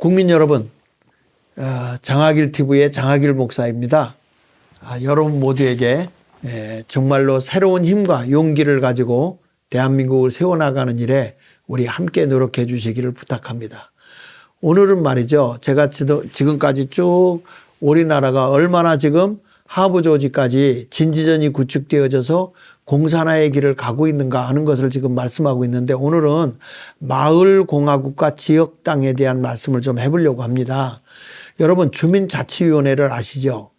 국민 여러분, 어, 장학일 TV의 장학일 목사입니다. 아, 여러분 모두에게 예, 정말로 새로운 힘과 용기를 가지고 대한민국을 세워나가는 일에 우리 함께 노력해 주시기를 부탁합니다. 오늘은 말이죠. 제가 지금까지 쭉 우리나라가 얼마나 지금 하부 조직까지 진지전이 구축되어져서 공산화의 길을 가고 있는가 하는 것을 지금 말씀하고 있는데 오늘은 마을 공화국과 지역 당에 대한 말씀을 좀 해보려고 합니다. 여러분 주민자치위원회를 아시죠?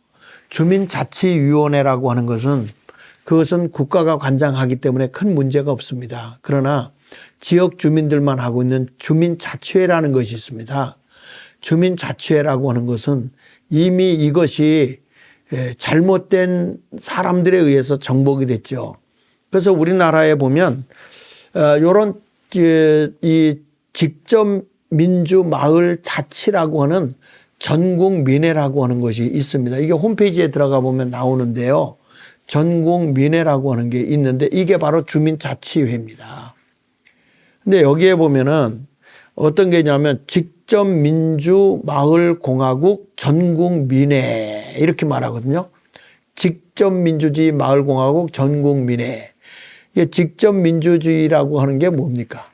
주민자치위원회라고 하는 것은 그것은 국가가 관장하기 때문에 큰 문제가 없습니다. 그러나 지역 주민들만 하고 있는 주민자치회라는 것이 있습니다. 주민자치회라고 하는 것은 이미 이것이 예, 잘못된 사람들에 의해서 정복이 됐죠. 그래서 우리나라에 보면 이런 이 직접 민주 마을 자치라고 하는 전국 민회라고 하는 것이 있습니다. 이게 홈페이지에 들어가 보면 나오는데요. 전국 민회라고 하는 게 있는데 이게 바로 주민자치회입니다. 근데 여기에 보면은 어떤 게냐면 직접 민주 마을 공화국 전국 민회 이렇게 말하거든요. 직접 민주주의 마을 공화국 전국 민회. 이게 직접 민주주의라고 하는 게 뭡니까?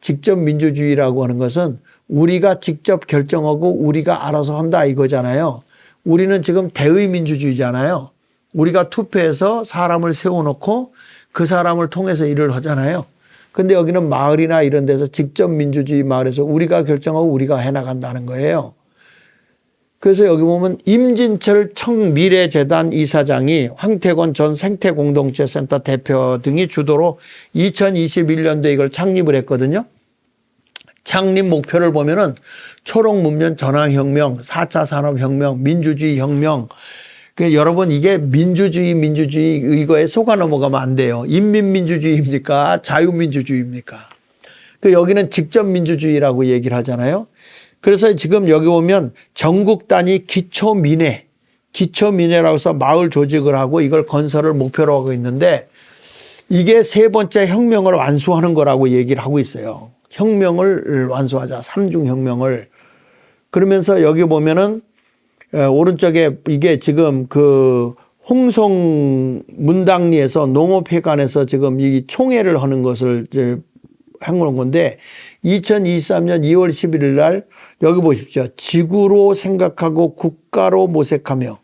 직접 민주주의라고 하는 것은 우리가 직접 결정하고 우리가 알아서 한다 이거잖아요. 우리는 지금 대의 민주주의잖아요. 우리가 투표해서 사람을 세워놓고 그 사람을 통해서 일을 하잖아요. 근데 여기는 마을이나 이런 데서 직접 민주주의 마을에서 우리가 결정하고 우리가 해나간다는 거예요. 그래서 여기 보면 임진철 청미래재단 이사장이 황태권 전 생태공동체센터 대표 등이 주도로 2021년도에 이걸 창립을 했거든요. 창립 목표를 보면은 초록 문명 전환혁명, 4차 산업혁명, 민주주의 혁명. 그 여러분 이게 민주주의 민주주의 이거에 속아 넘어가면 안 돼요. 인민민주주의입니까? 자유민주주의입니까? 그 여기는 직접 민주주의라고 얘기를 하잖아요. 그래서 지금 여기 보면 전국 단위 기초 민회, 기초 민회라고 해서 마을 조직을 하고 이걸 건설을 목표로 하고 있는데 이게 세 번째 혁명을 완수하는 거라고 얘기를 하고 있어요. 혁명을 완수하자. 삼중 혁명을. 그러면서 여기 보면은 에, 오른쪽에 이게 지금 그 홍성 문당리에서 농업회관에서 지금 이 총회를 하는 것을 이제 한건 건데 2023년 2월 11일 날 여기 보십시오. 지구로 생각하고 국가로 모색하며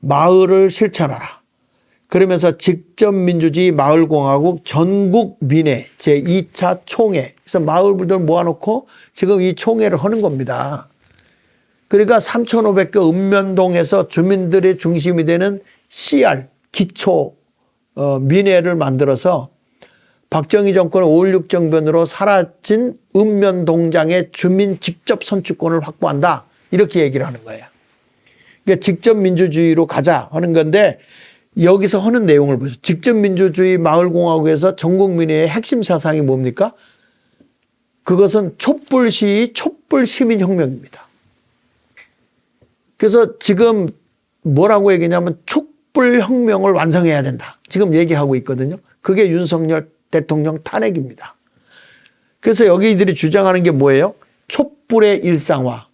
마을을 실천하라. 그러면서 직접 민주주의 마을공화국 전국 민회 제2차 총회. 그래서 마을들 모아놓고 지금 이 총회를 하는 겁니다. 그러니까 3,500개 읍면동에서 주민들의 중심이 되는 CR 기초 어, 민회를 만들어서 박정희 정권 5.16 정변으로 사라진 읍면 동장의 주민 직접 선출권을 확보한다. 이렇게 얘기를 하는 거예요. 그러니까 직접 민주주의로 가자 하는 건데 여기서 하는 내용을 보세요. 직접 민주주의 마을공화국에서 전국민회의 핵심 사상이 뭡니까? 그것은 촛불 시위, 촛불 시민 혁명입니다. 그래서 지금 뭐라고 얘기냐면 촛불 혁명을 완성해야 된다. 지금 얘기하고 있거든요. 그게 윤석열 대통령 탄핵입니다. 그래서 여기 이들이 주장하는 게 뭐예요? 촛불의 일상화,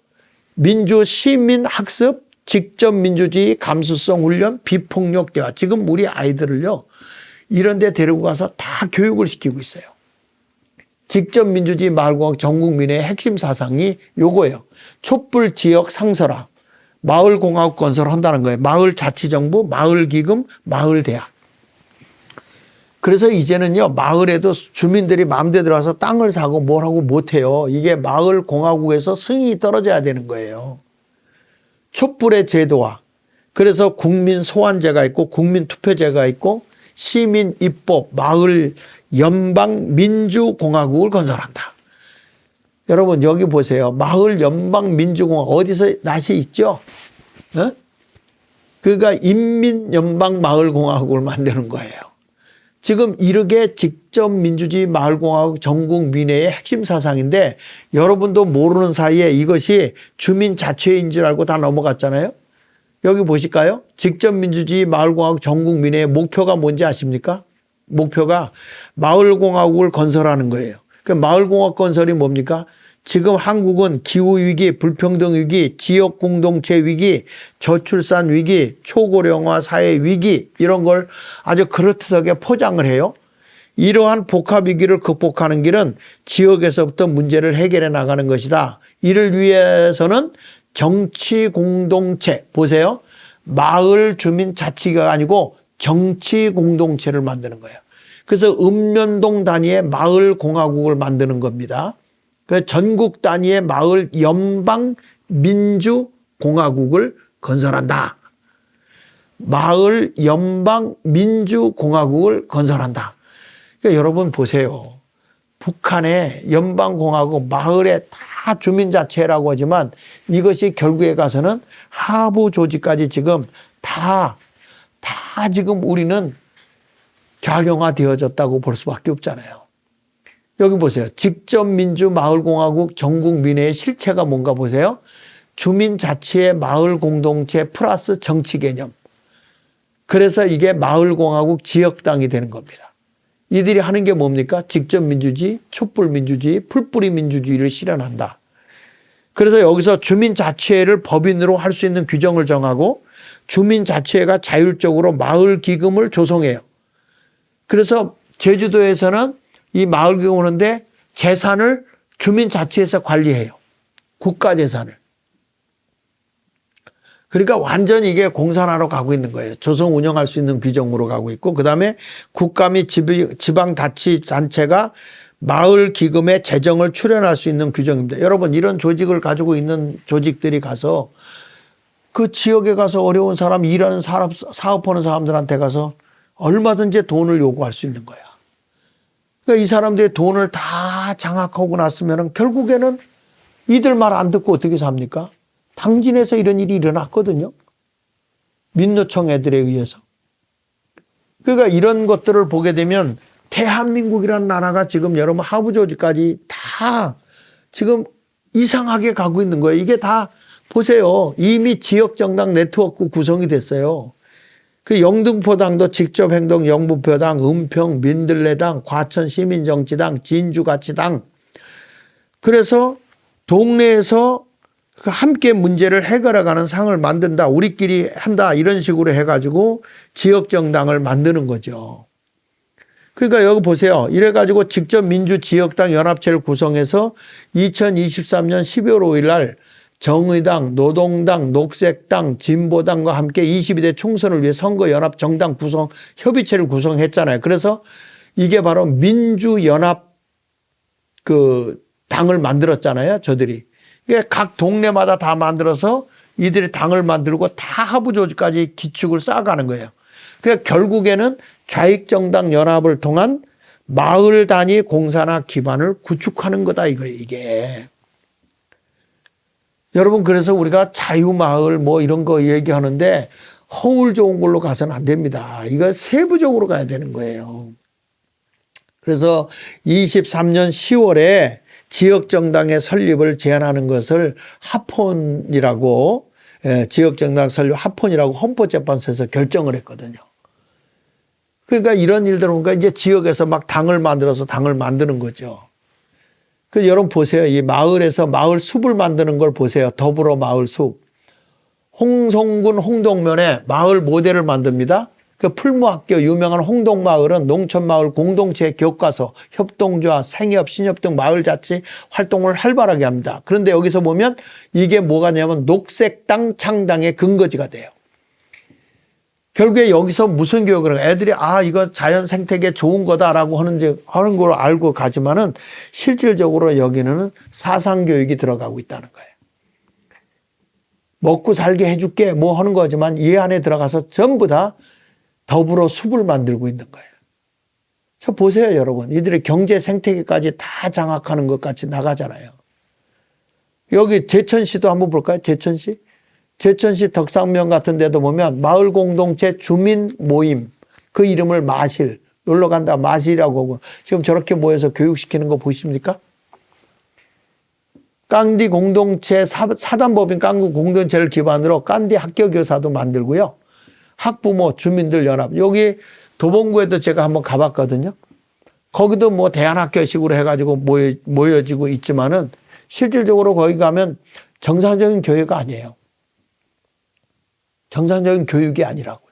민주 시민 학습, 직접 민주주의 감수성 훈련, 비폭력 대화. 지금 우리 아이들을요, 이런 데 데리고 가서 다 교육을 시키고 있어요. 직접 민주주의 마을공학 전 국민의 핵심 사상이 요거예요. 촛불 지역 상설화, 마을 공화국 건설한다는 거예요. 마을 자치정부, 마을 기금, 마을 대학. 그래서 이제는요, 마을에도 주민들이 마음대로 들어와서 땅을 사고 뭘 하고 못 해요. 이게 마을 공화국에서 승인이 떨어져야 되는 거예요. 촛불의 제도화. 그래서 국민 소환제가 있고 국민 투표제가 있고 시민 입법, 마을 연방 민주공화국을 건설한다. 여러분 여기 보세요. 마을 연방 민주공화국 어디서 낯이 있죠? 어? 그러니까 인민 연방 마을 공화국을 만드는 거예요. 지금 이렇게 직접 민주주의 마을공화국 전국 민회의 핵심 사상인데 여러분도 모르는 사이에 이것이 주민자치회인 줄 알고 다 넘어갔잖아요. 여기 보실까요? 직접 민주주의 마을공화국 전국 민회의 목표가 뭔지 아십니까? 목표가 마을공화국을 건설하는 거예요. 그 마을공화국 건설이 뭡니까? 지금 한국은 기후 위기, 불평등 위기, 지역 공동체 위기, 저출산 위기, 초고령화 사회 위기 이런 걸 아주 그럴듯하게 포장을 해요. 이러한 복합 위기를 극복하는 길은 지역에서부터 문제를 해결해 나가는 것이다. 이를 위해서는 정치 공동체 보세요. 마을 주민 자치가 아니고 정치 공동체를 만드는 거예요. 그래서 읍면동 단위의 마을 공화국을 만드는 겁니다. 그 전국 단위의 마을 연방 민주 공화국을 건설한다. 마을 연방 민주 공화국을 건설한다. 그러니까 여러분 보세요. 북한의 연방 공화국 마을에 다 주민자치라고 하지만 이것이 결국에 가서는 하부 조직까지 지금 다, 다 지금 우리는 좌경화 되어졌다고 볼 수밖에 없잖아요. 여기 보세요. 직접 민주 마을공화국 전국 민회의 실체가 뭔가 보세요. 주민 자치의 마을 공동체 플러스 정치 개념. 그래서 이게 마을공화국 지역당이 되는 겁니다. 이들이 하는 게 뭡니까? 직접 민주주의, 촛불 민주주의, 풀뿌리 민주주의를 실현한다. 그래서 여기서 주민 자치회를 법인으로 할 수 있는 규정을 정하고 주민 자치회가 자율적으로 마을 기금을 조성해요. 그래서 제주도에서는 이 마을 오는데 재산을 주민 자치회에서 관리해요. 국가 재산을. 그러니까 완전히 이게 공산화로 가고 있는 거예요. 조성 운영할 수 있는 규정으로 가고 있고, 그 다음에 국가 및 지방 자치 단체가 마을 기금의 재정을 출연할 수 있는 규정입니다. 여러분, 이런 조직을 가지고 있는 조직들이 가서 그 지역에 가서 어려운 사람, 일하는 사업, 사업하는 사람들한테 가서 얼마든지 돈을 요구할 수 있는 거야. 그러니까 이 사람들이 돈을 다 장악하고 났으면 결국에는 이들 말 안 듣고 어떻게 삽니까? 당진에서 이런 일이 일어났거든요. 민노총 애들에 의해서. 그러니까 이런 것들을 보게 되면 대한민국이라는 나라가 지금 여러분 하부 조직까지 다 지금 이상하게 가고 있는 거예요. 이게 다 보세요. 이미 지역 정당 네트워크 구성이 됐어요. 그 영등포당도 직접 행동 영부표당, 은평 민들레당, 과천 시민정치당, 진주가치당. 그래서 동네에서 그 함께 문제를 해결해가는 상을 만든다. 우리끼리 한다. 이런 식으로 해가지고 지역 정당을 만드는 거죠. 그러니까 여기 보세요. 이래가지고 직접 민주 지역당 연합체를 구성해서 2023년 12월 5일 날 정의당, 노동당, 녹색당, 진보당과 함께 22대 총선을 위해 선거 연합 정당 구성 협의체를 구성했잖아요. 그래서 이게 바로 민주연합 그 당을 만들었잖아요. 저들이. 이게 각 동네마다 다 만들어서 이들이 당을 만들고 다 하부 조직까지 기축을 쌓아가는 거예요. 그러니까 결국에는 좌익정당 연합을 통한 마을 단위 공산화 기반을 구축하는 거다 이거예요, 이게. 여러분, 그래서 우리가 자유마을 뭐 이런 거 얘기하는데 허울 좋은 걸로 가서는 안 됩니다. 이거 세부적으로 가야 되는 거예요. 그래서 23년 10월에 지역 정당의 설립을 제안하는 것을 합헌이라고 예, 지역 정당 설립 합헌이라고 헌법재판소에서 결정을 했거든요. 그러니까 이런 일들 보니까 이제 지역에서 막 당을 만들어서 당을 만드는 거죠. 그 여러분 보세요. 이 마을에서 마을 숲을 만드는 걸 보세요. 더불어 마을 숲. 홍성군 홍동면에 마을 모델을 만듭니다. 그 풀무학교 유명한 홍동마을은 농촌마을 공동체 교과서, 협동조합, 생협, 신협 등 마을자치 활동을 활발하게 합니다. 그런데 여기서 보면 이게 뭐가 냐면 녹색당 창당의 근거지가 돼요. 결국에 여기서 무슨 교육을 애들이 아 이거 자연 생태계 좋은 거다라고 하는지 하는 걸 알고 가지만은 실질적으로 여기는 사상 교육이 들어가고 있다는 거예요. 먹고 살게 해줄게 뭐 하는 거지만 이 안에 들어가서 전부 다 더불어 숲을 만들고 있는 거예요. 저 보세요, 여러분. 이들의 경제 생태계까지 다 장악하는 것 같이 나가잖아요. 여기 제천시도 한번 볼까요? 제천시? 제천시 덕상면 같은 데도 보면 마을 공동체 주민 모임 그 이름을 마실 놀러 간다 마실이라고 하고 지금 저렇게 모여서 교육시키는 거 보십니까? 깡디 공동체 사 단법인 깡디 공동체를 기반으로 깡디 학교 교사도 만들고요. 학부모 주민들 연합 여기 도봉구에도 제가 한번 가봤거든요. 거기도 뭐 대안학교식으로 해가지고 모여, 모여지고 있지만은 실질적으로 거기 가면 정상적인 교회가 아니에요. 정상적인 교육이 아니라고요.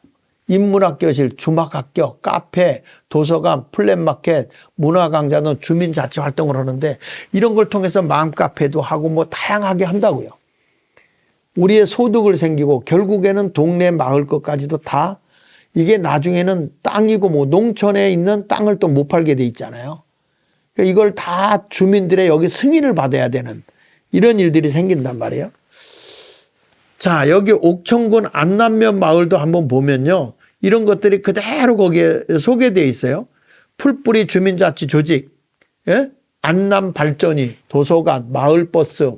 인문학 교실, 주막학교, 카페, 도서관, 플랫마켓, 문화강좌는 주민자치 활동을 하는데 이런 걸 통해서 마음 카페도 하고 뭐 다양하게 한다고요. 우리의 소득을 생기고 결국에는 동네 마을 것까지도 다 이게 나중에는 땅이고 뭐 농촌에 있는 땅을 또 못 팔게 돼 있잖아요. 그러니까 이걸 다 주민들의 여기 승인을 받아야 되는 이런 일들이 생긴단 말이에요. 자, 여기 옥천군 안남면 마을도 한번 보면요. 이런 것들이 그대로 거기에 소개되어 있어요. 풀뿌리 주민자치 조직, 예? 안남 발전이, 도서관, 마을버스,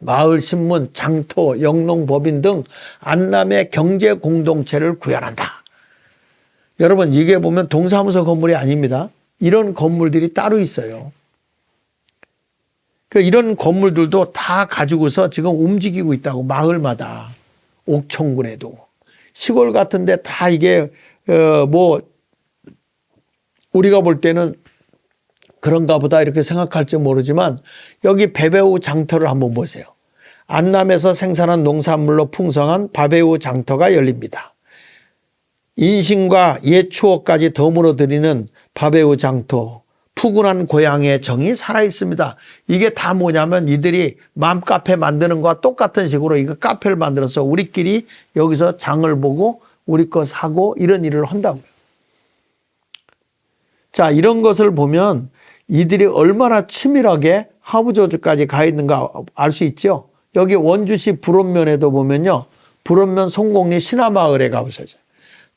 마을신문, 장터, 영농법인 등 안남의 경제 공동체를 구현한다. 여러분, 이게 보면 동사무소 건물이 아닙니다. 이런 건물들이 따로 있어요. 그 이런 건물들도 다 가지고서 지금 움직이고 있다고 마을마다 옥천군에도 시골 같은데 다 이게 어 뭐 우리가 볼 때는 그런가 보다 이렇게 생각할지 모르지만 여기 배배우 장터를 한번 보세요. 안남에서 생산한 농산물로 풍성한 바베우 장터가 열립니다. 인심과 옛 추억까지 덤으로 드리는 바베우 장터. 푸근한 고향의 정이 살아 있습니다. 이게 다 뭐냐면 이들이 맘 카페 만드는 거와 똑같은 식으로 이거 카페를 만들어서 우리끼리 여기서 장을 보고 우리 거 사고 이런 일을 한다고요. 자, 이런 것을 보면 이들이 얼마나 치밀하게 하부조주까지 가 있는가 알 수 있죠. 여기 원주시 불원면에도 보면요. 불원면 송곡리 신화마을에 가보세요.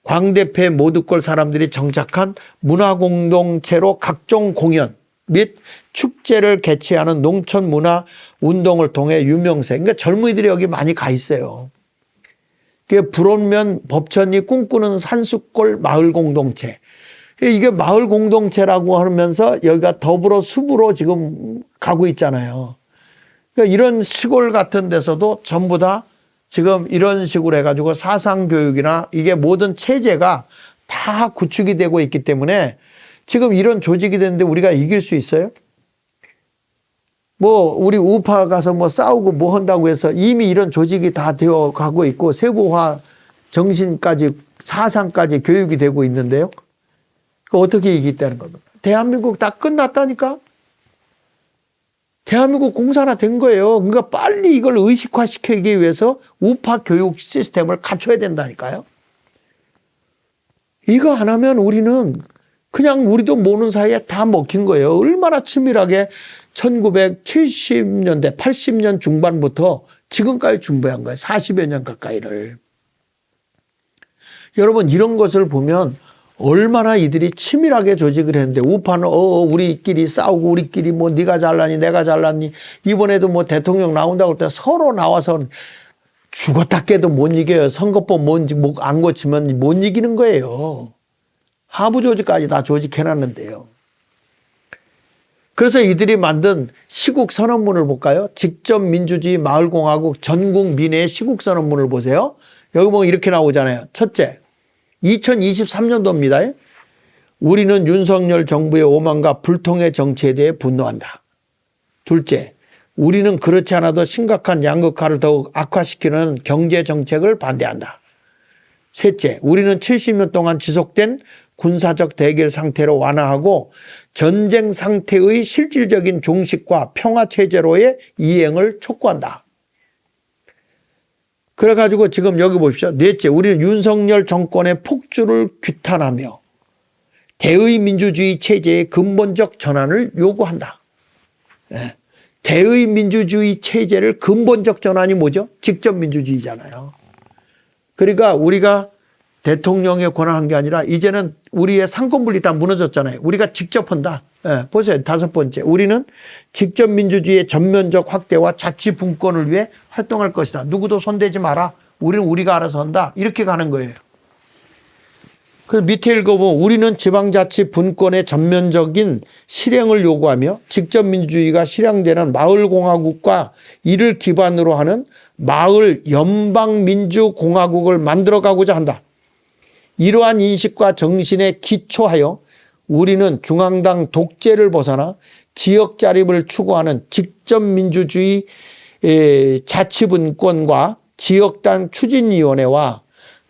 광대패 모두골 사람들이 정착한 문화공동체로 각종 공연 및 축제를 개최하는 농촌 문화 운동을 통해 유명세. 그러니까 젊은이들이 여기 많이 가 있어요. 그게 불온면 법천이 꿈꾸는 산수골 마을 공동체. 이게 마을 공동체라고 하면서 여기가 더불어 숲으로 지금 가고 있잖아요. 그러니까 이런 시골 같은 데서도 전부 다 지금 이런 식으로 해가지고 사상교육이나 이게 모든 체제가 다 구축이 되고 있기 때문에 지금 이런 조직이 됐는데 우리가 이길 수 있어요? 뭐 우리 우파 가서 뭐 싸우고 뭐 한다고 해서 이미 이런 조직이 다 되어 가고 있고 세부화 정신까지 사상까지 교육이 되고 있는데요. 그 어떻게 이기겠다는 겁니까? 대한민국 다 끝났다니까? 대한민국 공산화 된 거예요. 그러니까 빨리 이걸 의식화시키기 위해서 우파 교육 시스템을 갖춰야 된다니까요. 이거 안 하면 우리는 그냥 우리도 모르는 사이에 다 먹힌 거예요. 얼마나 치밀하게 1970년대, 80년 중반부터 지금까지 준비한 거예요. 40여 년 가까이를. 여러분, 이런 것을 보면 얼마나 이들이 치밀하게 조직을 했는데 우파는 어, 어 우리끼리 싸우고 우리끼리 뭐 네가 잘났니 내가 잘났니 이번에도 뭐 대통령 나온다고 할 때 서로 나와서 죽었다 깨도 못 이겨요. 선거법 뭔지 안 고치면 못 이기는 거예요. 하부 조직까지 다 조직해놨는데요. 그래서 이들이 만든 시국 선언문을 볼까요? 직접 민주주의 마을공화국 전국 민의 시국 선언문을 보세요. 여기 보면 이렇게 나오잖아요. 첫째 2023년도입니다. 우리는 윤석열 정부의 오만과 불통의 정치에 대해 분노한다. 둘째, 우리는 그렇지 않아도 심각한 양극화를 더욱 악화시키는 경제 정책을 반대한다. 셋째, 우리는 70년 동안 지속된 군사적 대결 상태로 완화하고 전쟁 상태의 실질적인 종식과 평화 체제로의 이행을 촉구한다. 그래가지고 지금 여기 보십시오. 넷째, 우리는 윤석열 정권의 폭주를 규탄하며 대의 민주주의 체제의 근본적 전환을 요구한다. 네. 대의 민주주의 체제를 근본적 전환이 뭐죠? 직접 민주주의잖아요. 그러니까 우리가 대통령에 권한한 게 아니라 이제는 우리의 상권분리 다 무너졌잖아요. 우리가 직접 한다. 예, 보세요. 다섯 번째. 우리는 직접 민주주의의 전면적 확대와 자치 분권을 위해 활동할 것이다. 누구도 손대지 마라. 우리는 우리가 알아서 한다. 이렇게 가는 거예요. 그 밑에 읽어보면 우리는 지방자치 분권의 전면적인 실행을 요구하며 직접 민주주의가 실행되는 마을공화국과 이를 기반으로 하는 마을 연방민주공화국을 만들어가고자 한다. 이러한 인식과 정신에 기초하여 우리는 중앙당 독재를 벗어나 지역 자립을 추구하는 직접 민주주의 에, 자치분권과 지역당 추진위원회와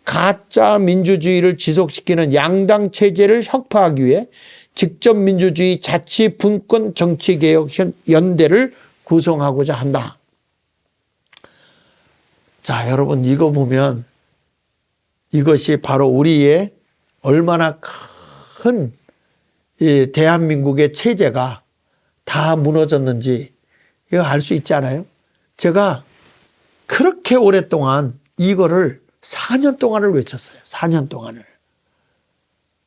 가짜 민주주의를 지속시키는 양당 체제를 혁파하기 위해 직접 민주주의 자치 분권 정치 개혁 연대를 구성하고자 한다. 자, 여러분 이거 보면 이것이 바로 우리의 얼마나 큰 이 대한민국의 체제가 다 무너졌는지 이거 알 수 있지 않아요? 제가 그렇게 오랫동안 이거를 4년 동안을 외쳤어요. 4년 동안을.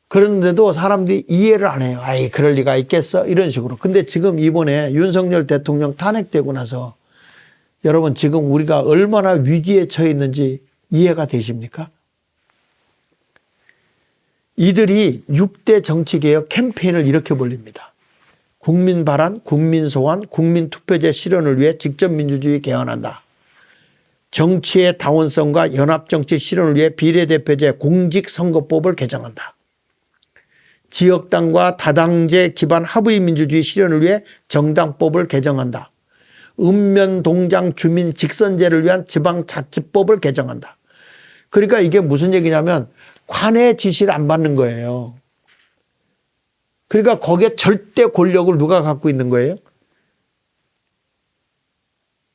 그런데도 사람들이 이해를 안 해요. 아이, 그럴 리가 있겠어? 이런 식으로. 근데 지금 이번에 윤석열 대통령 탄핵되고 나서 여러분 지금 우리가 얼마나 위기에 처해 있는지 이해가 되십니까? 이들이 6대 정치개혁 캠페인을 이렇게 벌립니다. 국민 발안, 국민 소환, 국민 투표제 실현을 위해 직접 민주주의 개헌한다. 정치의 다원성과 연합정치 실현을 위해 비례대표제 공직선거법을 개정한다. 지역당과 다당제 기반 합의 민주주의 실현을 위해 정당법을 개정한다. 읍면동장 주민 직선제를 위한 지방자치법을 개정한다. 그러니까 이게 무슨 얘기냐면 관의 지시를 안 받는 거예요. 그러니까 거기에 절대 권력을 누가 갖고 있는 거예요?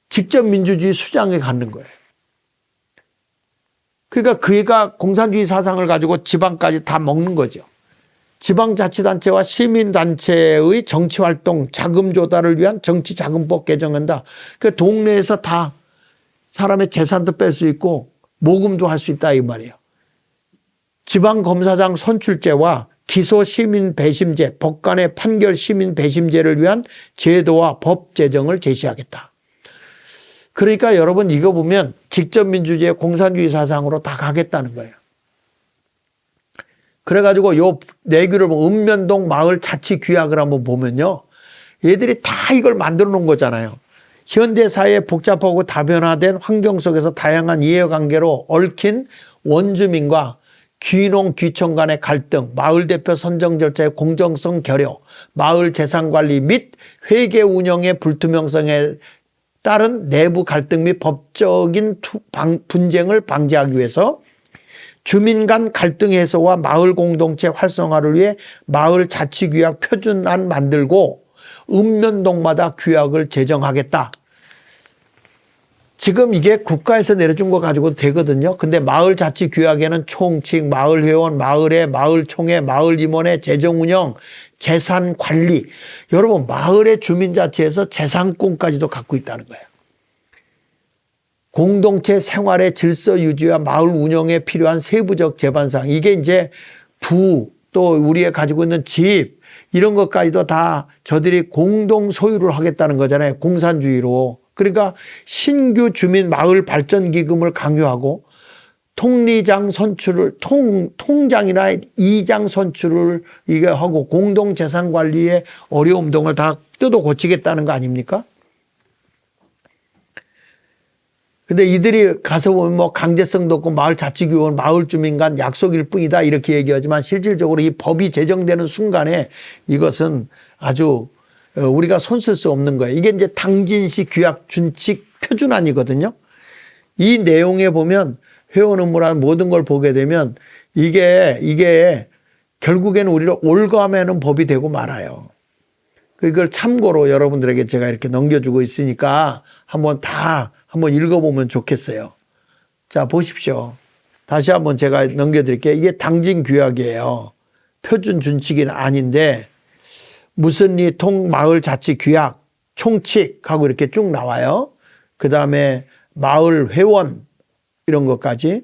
직접 민주주의 수장에 갖는 거예요. 그러니까 그가 공산주의 사상을 가지고 지방까지 다 먹는 거죠. 지방자치단체와 시민단체의 정치활동 자금 조달을 위한 정치자금법 개정한다. 그 동네에서 다 사람의 재산도 뺄 수 있고 모금도 할 수 있다 이 말이에요. 지방검사장 선출제와 기소 시민 배심제, 법관의 판결 시민 배심제를 위한 제도와 법 제정을 제시하겠다. 그러니까 여러분 이거 보면 직접 민주주의 공산주의 사상으로 다 가겠다는 거예요. 그래가지고 요 내규를 뭐 읍면동 마을 자치 규약을 한번 보면요. 얘들이 다 이걸 만들어 놓은 거잖아요. 현대 사회의 복잡하고 다변화된 환경 속에서 다양한 이해관계로 얽힌 원주민과 귀농 귀촌 간의 갈등, 마을 대표 선정 절차의 공정성 결여, 마을 재산 관리 및 회계 운영의 불투명성에 따른 내부 갈등 및 법적인 분쟁을 방지하기 위해서 주민 간 갈등 해소와 마을 공동체 활성화를 위해 마을 자치 규약 표준안 만들고 읍면동마다 규약을 제정하겠다. 지금 이게 국가에서 내려준 거 가지고 되거든요. 근데 마을 자치 규약에는 총칙, 마을 회원, 마을회, 마을 총회, 마을 임원회, 재정 운영, 재산 관리. 여러분 마을의 주민 자체에서 재산권까지도 갖고 있다는 거예요. 공동체 생활의 질서 유지와 마을 운영에 필요한 세부적 제반상 이게 이제 부 또 우리가 가지고 있는 집 이런 것까지도 다 저들이 공동 소유를 하겠다는 거잖아요. 공산주의로. 그러니까 신규 주민 마을 발전 기금을 강요하고 통리장 선출을 통 통장이나 이장 선출을 이게 하고 공동 재산 관리의 어려움 등을 다 뜯어 고치겠다는 거 아닙니까? 근데 이들이 가서 보면 뭐 강제성도 없고 마을 자치교원, 마을 주민 간 약속일 뿐이다 이렇게 얘기하지만 실질적으로 이 법이 제정되는 순간에 이것은 아주 어, 우리가 손쓸 수 없는 거예요. 이게 이제 당진시 규약 준칙 표준안이거든요. 이 내용에 보면 회원 업무란 모든 걸 보게 되면 이게 이게 결국에는 우리를 올가매는 법이 되고 말아요. 그걸 참고로 여러분들에게 제가 이렇게 넘겨주고 있으니까 한번 다 한번 읽어보면 좋겠어요. 자 보십시오. 다시 한번 제가 넘겨드릴게요. 이게 당진 규약이에요. 표준 준칙은 아닌데 무슨 이통 마을 자치 규약 총칙하고 이렇게 쭉 나와요. 그 다음에 마을 회원 이런 것까지.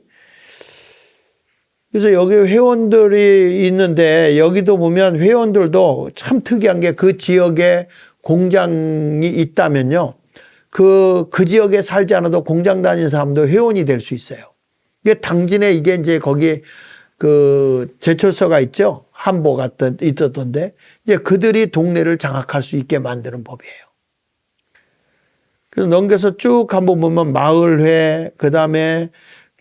그래서 여기 회원들이 있는데 여기도 보면 회원들도 참 특이한 게 그 지역에 공장이 있다면요. 그, 그 지역에 살지 않아도 공장 다니는 사람도 회원이 될 수 있어요. 이게 당진에 이게 이제 거기 그 제철소가 있죠. 한보 같던 있었던데 이제 그들이 동네를 장악할 수 있게 만드는 법이에요. 그래서 넘겨서 쭉 한번 보면 마을회, 그 다음에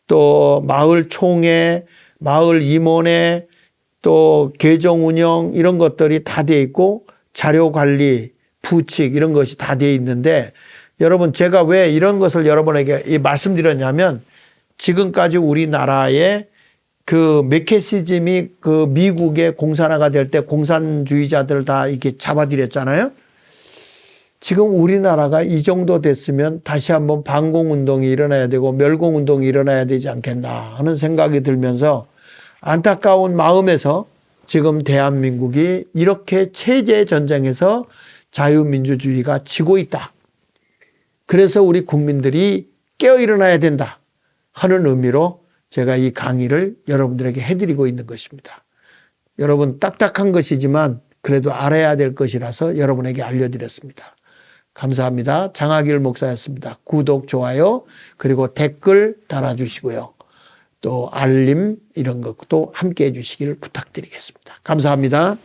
또 마을 총회, 마을 임원회, 또 계정 운영 이런 것들이 다 돼 있고 자료 관리, 부칙 이런 것이 다 되어 있는데 여러분 제가 왜 이런 것을 여러분에게 이 말씀드렸냐면 지금까지 우리나라의 그 메케시즘이 그 미국의 공산화가 될 때 공산주의자들 다 이렇게 잡아들였잖아요. 지금 우리나라가 이 정도 됐으면 다시 한번 반공 운동이 일어나야 되고 멸공 운동이 일어나야 되지 않겠나 하는 생각이 들면서 안타까운 마음에서 지금 대한민국이 이렇게 체제 전쟁에서 자유민주주의가 지고 있다. 그래서 우리 국민들이 깨어 일어나야 된다 하는 의미로 제가 이 강의를 여러분들에게 해드리고 있는 것입니다. 여러분 딱딱한 것이지만 그래도 알아야 될 것이라서 여러분에게 알려드렸습니다. 감사합니다. 장하길 목사였습니다. 구독, 좋아요, 그리고 댓글 달아주시고요. 또 알림 이런 것도 함께 해주시기를 부탁드리겠습니다. 감사합니다.